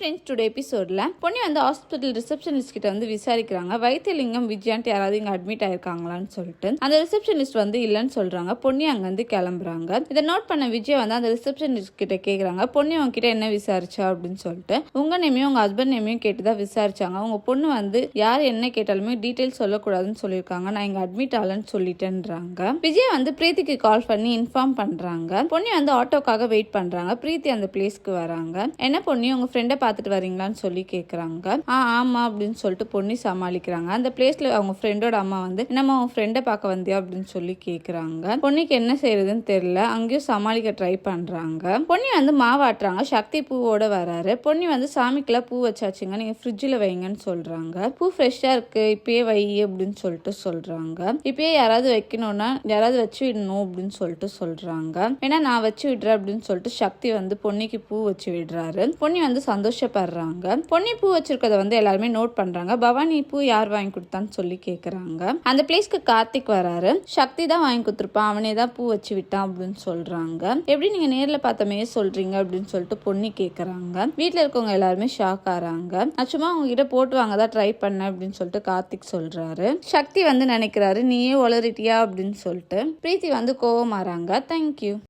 Friends today எபிசோடில் பொண்ணு வந்து ஹாஸ்பிட்டல் ரிசப்ஷனிஸ்ட் கிட்ட வந்து விசாரிக்கிறாங்க. வைத்தியலிங்கம் விஜயான்ட்டு யாராவது இங்கே அட்மிட் ஆயிருக்காங்களான்னு சொல்லிட்டு. அந்த ரிசப்ஷனிஸ்ட் வந்து இல்லைன்னு சொல்றாங்க. பொண்ணு அங்கேருந்து கிளம்புறாங்க. இதை நோட் பண்ண விஜய் வந்து அந்த ரிசப்ஷனிஸ்ட் கிட்ட கேட்குறாங்க பொண்ணு உங்ககிட்ட என்ன விசாரிச்சா அப்படின்னு சொல்லிட்டு உங்கள் நேமையும் உங்கள் ஹஸ்பண்ட் நேமையும் கேட்டு தான் விசாரிச்சாங்க. உங்கள் பொண்ணு வந்து யார் என்ன கேட்டாலுமே டீட்டெயில்ஸ் சொல்லக்கூடாதுன்னு சொல்லியிருக்காங்க. நான் இங்கே அட்மிட் ஆகலன்னு சொல்லிட்டேன்றாங்க. விஜய் வந்து பிரீத்திக்கு கால் பண்ணி இன்ஃபார்ம் பண்ணுறாங்க பொண்ணு வந்து ஆட்டோக்காக வெயிட் பண்ணுறாங்க பிரீத்தி அந்த பிளேஸ்க்கு வராங்க. என்ன பொண்ணு உங்கள் ஃப்ரெண்டை பார்த்துட்டு வரீங்களான்னு சொல்லி கேட்குறாங்க ஆ ஆமா அப்படின்னு சொல்லிட்டு பொண்ணு சமாளிக்கிறாங்க. அந்த பிளேஸ்ல அவங்க ஃப்ரெண்டோட அம்மா வந்து என்னம்மா உன் ஃப்ரெண்டை பார்க்க வந்தியா? அப்படின்னு சொல்லி கேட்குறாங்க பொண்ணிக்கு என்ன செய்யறதுன்னு தெரியல. அங்கேயும் சமாளிக்க ட்ரை பண்றாங்க. பொண்ணி வந்து மாவாட்டுறாங்க சக்தி பூவோட வராரு. பொண்ணி வந்து சாமிக்கெல்லாம் பூ வச்சாச்சுங்க. நீங்க ஃப்ரிட்ஜில் வைங்கன்னு சொல்றாங்க. பூ ஃப்ரெஷ்ஷாக இருக்கு. இப்பயே வை அப்படின்னு சொல்லிட்டு சொல்றாங்க. இப்பயே யாராவது வைக்கணும்னா யாராவது வச்சு விடணும் அப்படின்னு சொல்லிட்டு சொல்றாங்க. ஏன்னா நான் வச்சு விடுறேன் அப்படின்னு சொல்லிட்டு சக்தி வந்து பொன்னிக்கு பூ வச்சு விடுறாரு. பொன்னி வந்து சந்தோஷம் சந்தோஷப்படுறாங்க. பொன்னி பூ வச்சிருக்கத வந்து எல்லாருமே நோட் பண்றாங்க. பவானி பூ யார் வாங்கி கொடுத்தான்னு சொல்லி கேக்குறாங்க. அந்த பிளேஸ்க்கு கார்த்திக் வராரு. சக்தி தான் வாங்கி கொடுத்துருப்பான். அவனே தான் பூ வச்சு விட்டான் அப்படின்னு சொல்றாங்க. எப்படி நீங்க நேர்ல பார்த்தமே சொல்றீங்க அப்படின்னு சொல்லிட்டு பொன்னி கேக்குறாங்க. வீட்டில் இருக்கவங்க எல்லாருமே ஷாக் ஆறாங்க. நான் சும்மா உங்ககிட்ட போட்டு வாங்க தான் ட்ரை பண்ணேன் அப்படின்னு சொல்லிட்டு கார்த்திக் சொல்றாரு. சக்தி வந்து நினைக்கிறாரு நீயே உளறிட்டியா அப்படின்னு சொல்லிட்டு. பிரீத்தி வந்து கோவமாறாங்க. தேங்க்யூ